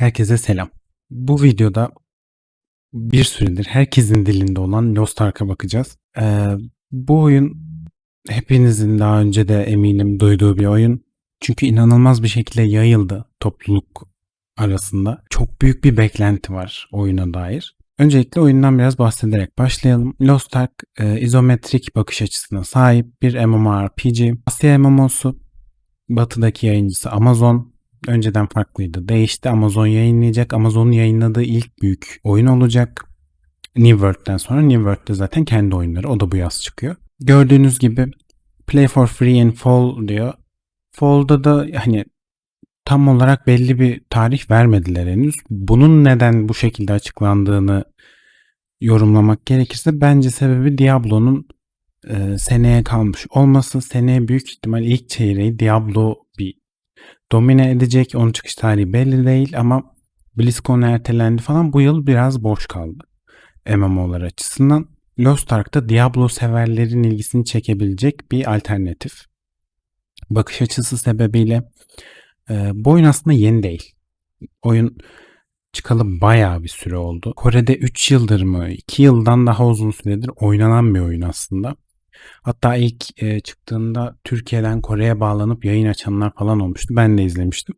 Herkese selam. Bu videoda bir süredir herkesin dilinde olan Lost Ark'a bakacağız. Ee, bu oyun hepinizin daha önce de eminim duyduğu bir oyun. Çünkü inanılmaz bir şekilde yayıldı topluluk arasında. Çok büyük bir beklenti var oyuna dair. Öncelikle oyundan biraz bahsederek başlayalım. Lost Ark e, izometrik bakış açısına sahip bir MMORPG. Asya MMO'su. Batıdaki yayıncısı Amazon. Önceden farklıydı. Değişti. Amazon yayınlayacak. Amazon'un yayınladığı ilk büyük oyun olacak. New World'den sonra New World'de zaten kendi oyunları. O da bu yaz çıkıyor. Gördüğünüz gibi Play for Free and Fall diyor. Fall'da da hani tam olarak belli bir tarih vermediler henüz. Bunun neden bu şekilde açıklandığını yorumlamak gerekirse bence sebebi Diablo'nun e, seneye kalmış olması. Seneye büyük ihtimal ilk çeyreği Diablo bir domine edecek. Onun çıkış tarihi belli değil ama BlizzCon ertelendi falan. Bu yıl biraz boş kaldı MMO'lar açısından. Lost Ark'ta Diablo severlerin ilgisini çekebilecek bir alternatif. Bakış açısı sebebiyle e, bu oyun aslında yeni değil. Oyun çıkalı bayağı bir süre oldu. Kore'de 3 yıldır mı 2 yıldan daha uzun süredir oynanan bir oyun aslında. Hatta ilk e, çıktığında Türkiye'den Kore'ye bağlanıp yayın açanlar falan olmuştu. Ben de izlemiştim.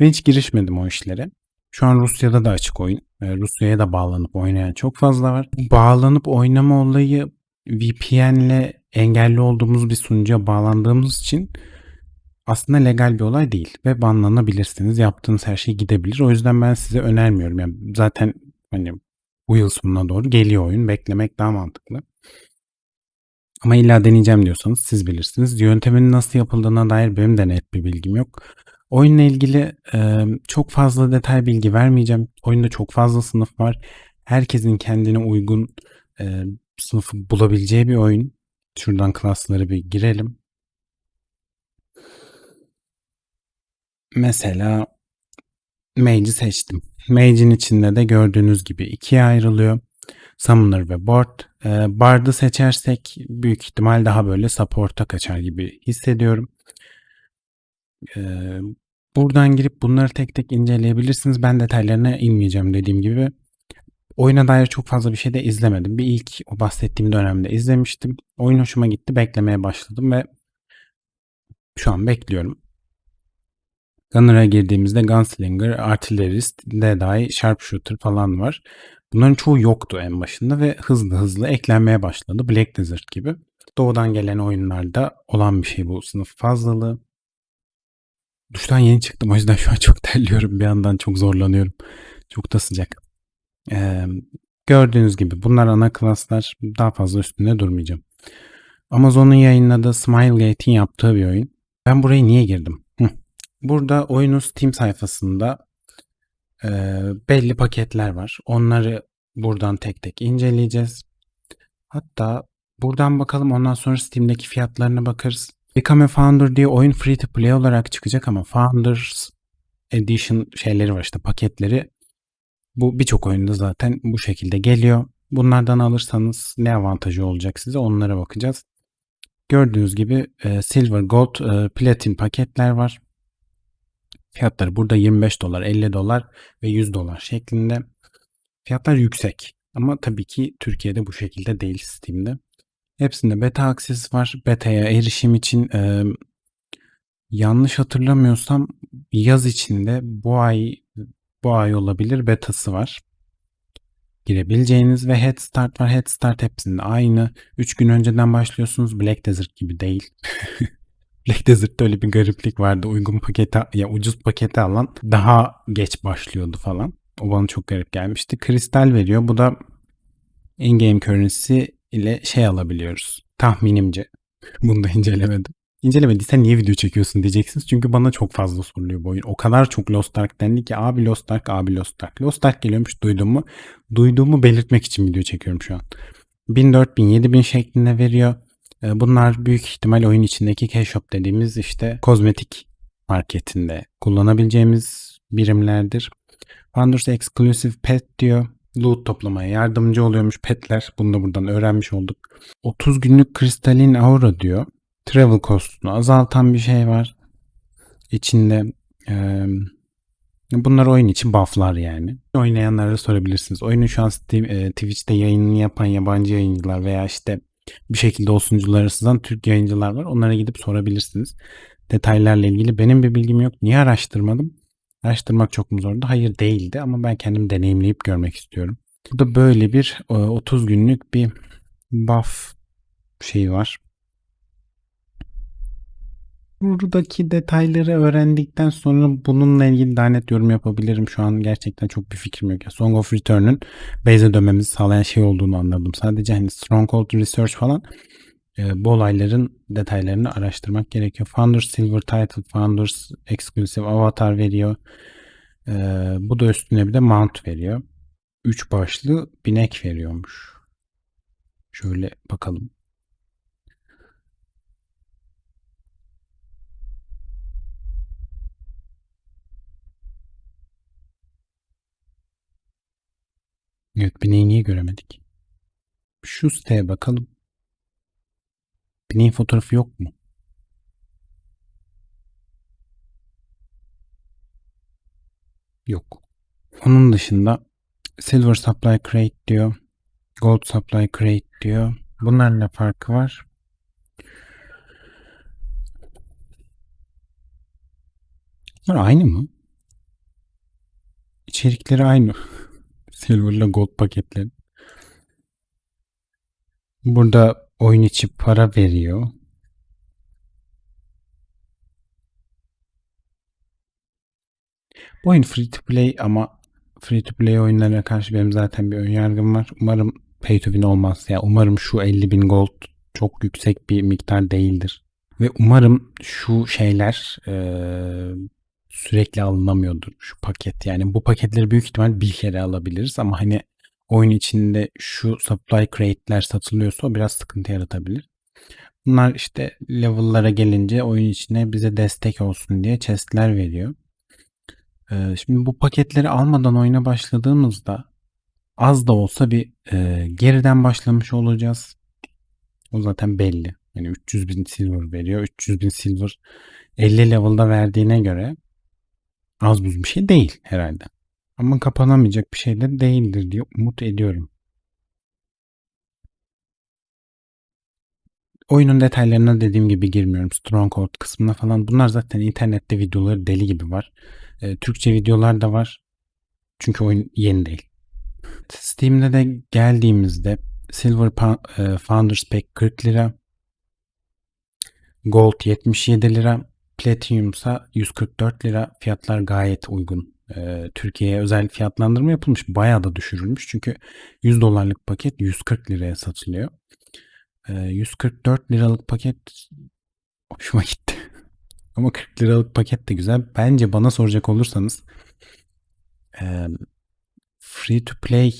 Ben hiç girişmedim o işlere. Şu an Rusya'da da açık oyun. E, Rusya'ya da bağlanıp oynayan çok fazla var. Bağlanıp oynama olayı VPN'le engelli olduğumuz bir sunucuya bağlandığımız için aslında legal bir olay değil ve banlanabilirsiniz. Yaptığınız her şey gidebilir. O yüzden ben size önermiyorum. Yani zaten hani bu yıl sonuna doğru geliyor oyun. Beklemek daha mantıklı. Ama illa deneyeceğim diyorsanız siz bilirsiniz. Yöntemin nasıl yapıldığına dair benim de net bir bilgim yok. Oyunla ilgili e, çok fazla detay bilgi vermeyeceğim. Oyunda çok fazla sınıf var. Herkesin kendine uygun e, sınıfı bulabileceği bir oyun. Şuradan klasları bir girelim. Mesela Mage'i seçtim. Mage'in içinde de gördüğünüz gibi ikiye ayrılıyor. Summoner ve Board. Ee, Bard'ı seçersek büyük ihtimal daha böyle support'a kaçar gibi hissediyorum. Ee, buradan girip bunları tek tek inceleyebilirsiniz. Ben detaylarına inmeyeceğim dediğim gibi. Oyuna dair çok fazla bir şey de izlemedim. Bir ilk o bahsettiğim dönemde izlemiştim. Oyun hoşuma gitti. Beklemeye başladım ve şu an bekliyorum. Gunner'a girdiğimizde Gunslinger, Artillerist, Deadeye, Sharpshooter falan var. Bunların çoğu yoktu en başında ve hızlı hızlı eklenmeye başladı. Black Desert gibi. Doğudan gelen oyunlarda olan bir şey bu sınıf fazlalığı. Duştan yeni çıktım o yüzden şu an çok terliyorum. Bir yandan çok zorlanıyorum. Çok da sıcak. Ee, gördüğünüz gibi bunlar ana klaslar. Daha fazla üstünde durmayacağım. Amazon'un yayınladığı Smilegate'in yaptığı bir oyun. Ben buraya niye girdim? Burada oyunun Steam sayfasında e, belli paketler var. Onları buradan tek tek inceleyeceğiz. Hatta buradan bakalım ondan sonra Steam'deki fiyatlarına bakarız. Become a Founder diye oyun free to play olarak çıkacak ama Founders Edition şeyleri var işte paketleri. Bu birçok oyunda zaten bu şekilde geliyor. Bunlardan alırsanız ne avantajı olacak size onlara bakacağız. Gördüğünüz gibi e, Silver, Gold, e, Platin paketler var. Fiyatları burada 25 dolar, 50 dolar ve 100 dolar şeklinde. Fiyatlar yüksek. Ama tabii ki Türkiye'de bu şekilde değil Steam'de. Hepsinde beta akses var. Beta'ya erişim için e, yanlış hatırlamıyorsam yaz içinde bu ay bu ay olabilir betası var. Girebileceğiniz ve Head Start var. Head Start hepsinde aynı. 3 gün önceden başlıyorsunuz. Black Desert gibi değil. Black Desert'ta öyle bir gariplik vardı. Uygun pakete ya ucuz paketi alan daha geç başlıyordu falan. O bana çok garip gelmişti. Kristal veriyor. Bu da in-game currency ile şey alabiliyoruz. Tahminimce. Bunu da incelemedim. İncelemediysen niye video çekiyorsun diyeceksiniz. Çünkü bana çok fazla soruluyor bu oyun. O kadar çok Lost Ark dendi ki abi Lost Ark, abi Lost Ark. Lost Ark geliyormuş duyduğumu. Duyduğumu belirtmek için video çekiyorum şu an. 1000, 4000, 7000 şeklinde veriyor. Ee, bunlar büyük ihtimal oyun içindeki cash shop dediğimiz işte kozmetik marketinde kullanabileceğimiz birimlerdir. Founders Exclusive Pet diyor. Loot toplamaya yardımcı oluyormuş petler. Bunu da buradan öğrenmiş olduk. 30 günlük kristalin aura diyor. Travel cost'unu azaltan bir şey var. İçinde e, Bunlar oyun için bufflar yani. Oynayanlara sorabilirsiniz. Oyunu şu an Steam, e, Twitch'te yayınını yapan yabancı yayıncılar veya işte bir şekilde o sunuculara sızan Türk yayıncılar var. Onlara gidip sorabilirsiniz. Detaylarla ilgili benim bir bilgim yok. Niye araştırmadım? Araştırmak çok mu zordu? Hayır değildi ama ben kendim deneyimleyip görmek istiyorum. Burada böyle bir 30 günlük bir buff şeyi var. Buradaki detayları öğrendikten sonra bununla ilgili daha net yorum yapabilirim. Şu an gerçekten çok bir fikrim yok. Song of Return'ün base'e dönmemizi sağlayan şey olduğunu anladım. Sadece hani Stronghold Research falan e, bu olayların detaylarını araştırmak gerekiyor. Founders Silver Title, Founders Exclusive Avatar veriyor. E, bu da üstüne bir de Mount veriyor. 3 başlı binek veriyormuş. Şöyle bakalım. Evet bineği niye göremedik? Şu siteye bakalım. Bineğin fotoğrafı yok mu? Yok. Onun dışında Silver Supply Crate diyor. Gold Supply Crate diyor. Bunların ne farkı var? Bunlar aynı mı? İçerikleri aynı. Silver ile Gold paketleri. Burada oyun içi para veriyor. Bu oyun free to play ama free to play oyunlarına karşı benim zaten bir önyargım var. Umarım pay to win olmaz. Ya yani umarım şu 50 bin gold çok yüksek bir miktar değildir. Ve umarım şu şeyler sürekli alınamıyordur şu paket. Yani bu paketleri büyük ihtimal bir kere alabiliriz ama hani oyun içinde şu supply crate'ler satılıyorsa o biraz sıkıntı yaratabilir. Bunlar işte level'lara gelince oyun içine bize destek olsun diye chest'ler veriyor. Ee, şimdi bu paketleri almadan oyuna başladığımızda az da olsa bir e, geriden başlamış olacağız. O zaten belli. Yani 300 bin silver veriyor. 300 bin silver 50 level'da verdiğine göre az buz bir şey değil herhalde. Ama kapanamayacak bir şey de değildir diye umut ediyorum. Oyunun detaylarına dediğim gibi girmiyorum. Stronghold kısmına falan. Bunlar zaten internette videoları deli gibi var. E, Türkçe videolar da var. Çünkü oyun yeni değil. Steam'de de geldiğimizde Silver e, Founders Pack 40 lira. Gold 77 lira. Platinum ise 144 lira. Fiyatlar gayet uygun. E, Türkiye'ye özel fiyatlandırma yapılmış. Bayağı da düşürülmüş. Çünkü 100 dolarlık paket 140 liraya satılıyor. E, 144 liralık paket hoşuma gitti. Ama 40 liralık paket de güzel. Bence bana soracak olursanız free to play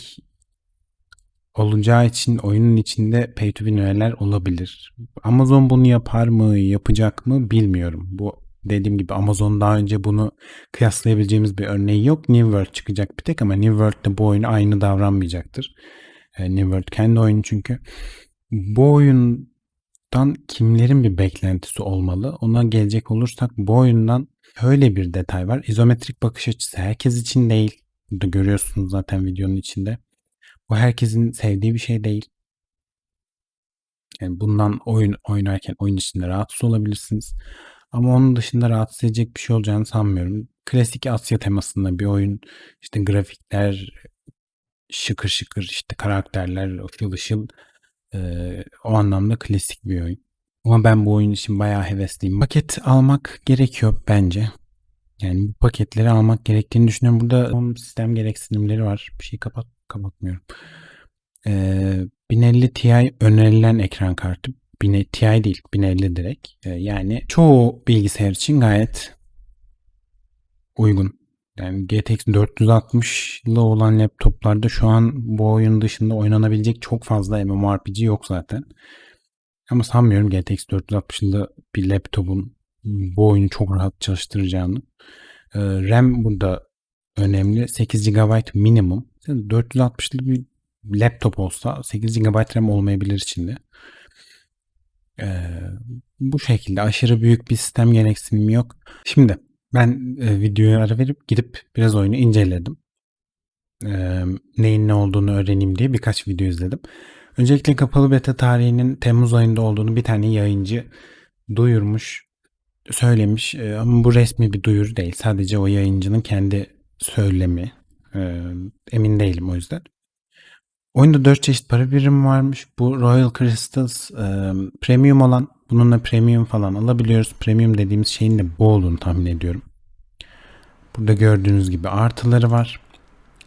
olacağı için oyunun içinde pay to win öğeler olabilir. Amazon bunu yapar mı, yapacak mı bilmiyorum. Bu dediğim gibi Amazon daha önce bunu kıyaslayabileceğimiz bir örneği yok. New World çıkacak bir tek ama New World'de bu oyun aynı davranmayacaktır. New World kendi oyunu çünkü. Bu oyundan kimlerin bir beklentisi olmalı? Ona gelecek olursak bu oyundan şöyle bir detay var. İzometrik bakış açısı herkes için değil. Burada görüyorsunuz zaten videonun içinde. Bu herkesin sevdiği bir şey değil. Yani bundan oyun oynarken oyun içinde rahatsız olabilirsiniz. Ama onun dışında rahatsız edecek bir şey olacağını sanmıyorum. Klasik Asya temasında bir oyun. İşte grafikler şıkır şıkır işte karakterler ışıl ışıl ee, o anlamda klasik bir oyun. Ama ben bu oyun için bayağı hevesliyim. Paket almak gerekiyor bence. Yani bu paketleri almak gerektiğini düşünüyorum. Burada son sistem gereksinimleri var. Bir şey kapat kapatmıyorum. Ee, 1050 Ti önerilen ekran kartı. 1000 Ti değil 1050 direkt. Ee, yani çoğu bilgisayar için gayet uygun. Yani GTX 460'lı olan laptoplarda şu an bu oyun dışında oynanabilecek çok fazla MMORPG yok zaten. Ama sanmıyorum GTX 460'lı bir laptopun bu oyunu çok rahat çalıştıracağını. RAM burada önemli. 8 GB minimum. 460'lı bir laptop olsa 8 GB RAM olmayabilir içinde. Ee, bu şekilde aşırı büyük bir sistem gereksinimi yok. Şimdi Ben e, videoya ara verip gidip biraz oyunu inceledim. E, neyin ne olduğunu öğreneyim diye birkaç video izledim. Öncelikle kapalı beta tarihinin Temmuz ayında olduğunu bir tane yayıncı duyurmuş, söylemiş. E, ama bu resmi bir duyuru değil. Sadece o yayıncının kendi söylemi. Emin değilim o yüzden. Oyunda 4 çeşit para birimi varmış. Bu Royal Crystals e, premium olan. Bununla premium falan alabiliyoruz. Premium dediğimiz şeyin de bu olduğunu tahmin ediyorum. Burada gördüğünüz gibi artıları var.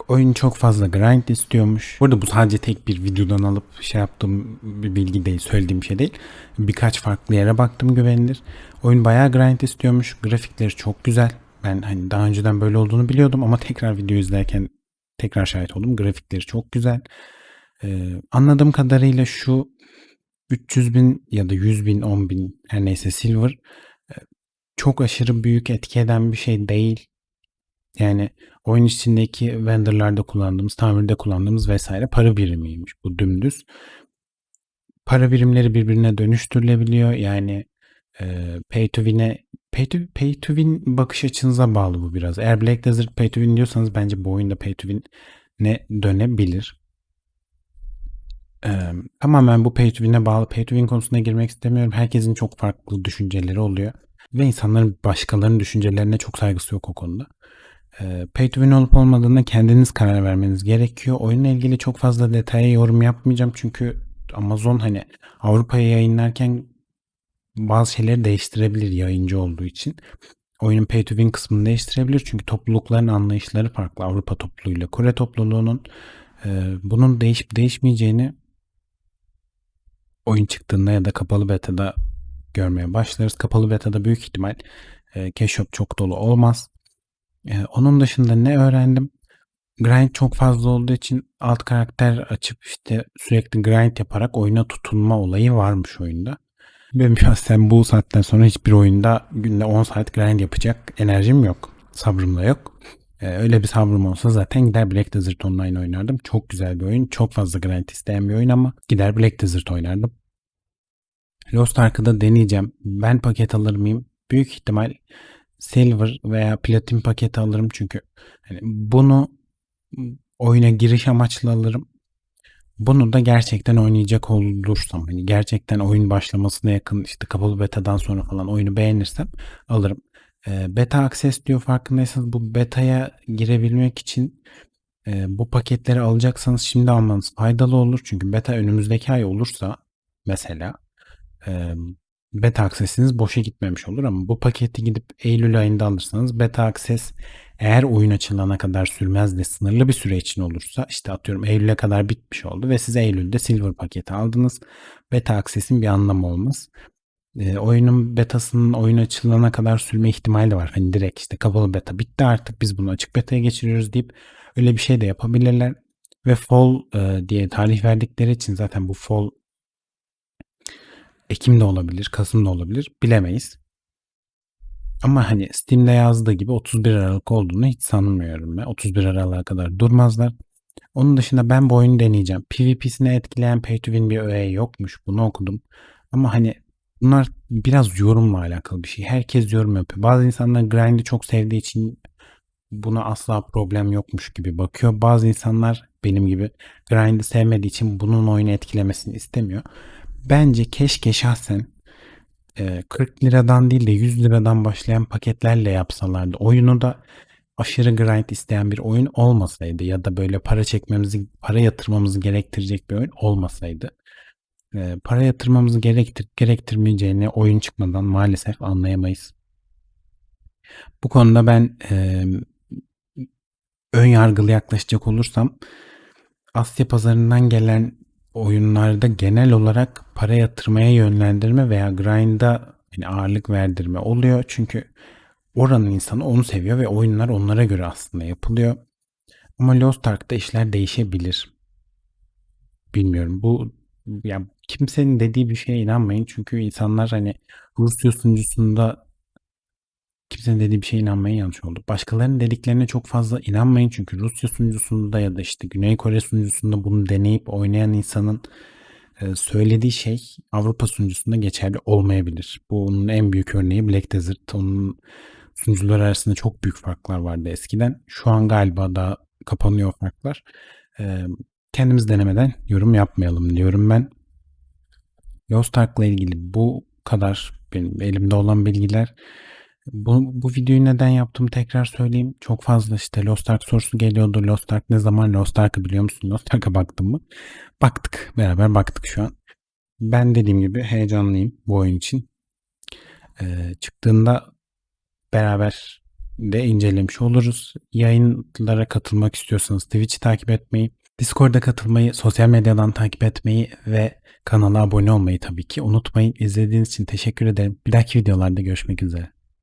Oyun çok fazla grind istiyormuş. Burada bu sadece tek bir videodan alıp şey yaptığım bir bilgi değil, söylediğim şey değil. Birkaç farklı yere baktım güvenilir. Oyun bayağı grind istiyormuş. Grafikleri çok güzel. Ben hani daha önceden böyle olduğunu biliyordum ama tekrar video izlerken tekrar şahit oldum. Grafikleri çok güzel. Ee, anladığım kadarıyla şu 300 bin ya da 100 bin, 10 bin her neyse silver çok aşırı büyük etki eden bir şey değil. Yani oyun içindeki vendorlarda kullandığımız, tamirde kullandığımız vesaire para birimiymiş bu dümdüz. Para birimleri birbirine dönüştürülebiliyor. Yani e, pay to win'e pay to, pay to win bakış açınıza bağlı bu biraz. Eğer Black Desert pay to win diyorsanız bence bu oyunda pay to win'e dönebilir. E, tamamen bu pay to win'e bağlı. Pay to win konusuna girmek istemiyorum. Herkesin çok farklı düşünceleri oluyor. Ve insanların başkalarının düşüncelerine çok saygısı yok o konuda. E, pay to win olup olmadığına kendiniz karar vermeniz gerekiyor. Oyunla ilgili çok fazla detaya yorum yapmayacağım. Çünkü Amazon hani Avrupa'ya yayınlarken bazı şeyleri değiştirebilir yayıncı olduğu için. Oyunun pay to win kısmını değiştirebilir. Çünkü toplulukların anlayışları farklı. Avrupa topluluğuyla Kore topluluğunun e, bunun değişip değişmeyeceğini oyun çıktığında ya da kapalı beta'da görmeye başlarız. Kapalı beta'da büyük ihtimal e, cash shop çok dolu olmaz. E, onun dışında ne öğrendim? Grind çok fazla olduğu için alt karakter açıp işte sürekli grind yaparak oyuna tutunma olayı varmış oyunda. Benim şahsen bu saatten sonra hiçbir oyunda günde 10 saat grind yapacak enerjim yok. Sabrım da yok. Ee, öyle bir sabrım olsa zaten gider Black Desert Online oynardım. Çok güzel bir oyun. Çok fazla grind isteyen bir oyun ama gider Black Desert oynardım. Lost Ark'ı deneyeceğim. Ben paket alır mıyım? Büyük ihtimal Silver veya Platin paketi alırım çünkü hani bunu oyuna giriş amaçlı alırım. Bunu da gerçekten oynayacak olursam hani gerçekten oyun başlamasına yakın işte kapalı betadan sonra falan oyunu beğenirsem alırım. E, beta access diyor farkındaysanız bu beta'ya girebilmek için e, bu paketleri alacaksanız şimdi almanız faydalı olur. Çünkü beta önümüzdeki ay olursa mesela e, beta access'iniz boşa gitmemiş olur ama bu paketi gidip Eylül ayında alırsanız beta access eğer oyun açılana kadar sürmez de sınırlı bir süre için olursa işte atıyorum Eylül'e kadar bitmiş oldu ve siz Eylül'de Silver paketi aldınız. Beta Access'in bir anlamı olmaz. E, oyunun betasının oyun açılana kadar sürme ihtimali de var. Hani direkt işte kapalı beta bitti artık biz bunu açık beta'ya geçiriyoruz deyip öyle bir şey de yapabilirler. Ve fall e, diye tarih verdikleri için zaten bu fall Ekim de olabilir, Kasım da olabilir bilemeyiz. Ama hani Steam'de yazdığı gibi 31 Aralık olduğunu hiç sanmıyorum ben. 31 Aralık'a kadar durmazlar. Onun dışında ben bu oyunu deneyeceğim. PvP'sini etkileyen pay to win bir öğe yokmuş. Bunu okudum. Ama hani bunlar biraz yorumla alakalı bir şey. Herkes yorum yapıyor. Bazı insanlar grind'i çok sevdiği için buna asla problem yokmuş gibi bakıyor. Bazı insanlar benim gibi grind'i sevmediği için bunun oyunu etkilemesini istemiyor. Bence keşke şahsen 40 liradan değil de 100 liradan başlayan paketlerle yapsalardı. Oyunu da aşırı grind isteyen bir oyun olmasaydı ya da böyle para çekmemizi, para yatırmamızı gerektirecek bir oyun olmasaydı. Para yatırmamızı gerektir, gerektirmeyeceğini oyun çıkmadan maalesef anlayamayız. Bu konuda ben e, ön yargılı yaklaşacak olursam Asya pazarından gelen oyunlarda genel olarak para yatırmaya yönlendirme veya grind'a yani ağırlık verdirme oluyor. Çünkü oranın insanı onu seviyor ve oyunlar onlara göre aslında yapılıyor. Ama Lost Ark'ta işler değişebilir. Bilmiyorum. Bu yani kimsenin dediği bir şeye inanmayın. Çünkü insanlar hani Rusya sunucusunda kimsenin dediği bir şeye inanmaya yanlış oldu. Başkalarının dediklerine çok fazla inanmayın. Çünkü Rusya sunucusunda ya da işte Güney Kore sunucusunda bunu deneyip oynayan insanın e, söylediği şey Avrupa sunucusunda geçerli olmayabilir. Bunun en büyük örneği Black Desert. Onun sunucular arasında çok büyük farklar vardı eskiden. Şu an galiba daha kapanıyor farklar. Eee, kendimiz denemeden yorum yapmayalım diyorum ben. Lost Ark'la ilgili bu kadar benim elimde olan bilgiler. Bu, bu videoyu neden yaptığımı tekrar söyleyeyim. Çok fazla işte Lost Ark sorusu geliyordu. Lost Ark ne zaman? Lost Ark'ı biliyor musun? Lost Ark'a baktın mı? Baktık. Beraber baktık şu an. Ben dediğim gibi heyecanlıyım bu oyun için. Ee, çıktığında beraber de incelemiş oluruz. Yayınlara katılmak istiyorsanız Twitch'i takip etmeyi, Discord'a katılmayı, sosyal medyadan takip etmeyi ve kanala abone olmayı tabii ki unutmayın. İzlediğiniz için teşekkür ederim. Bir dahaki videolarda görüşmek üzere.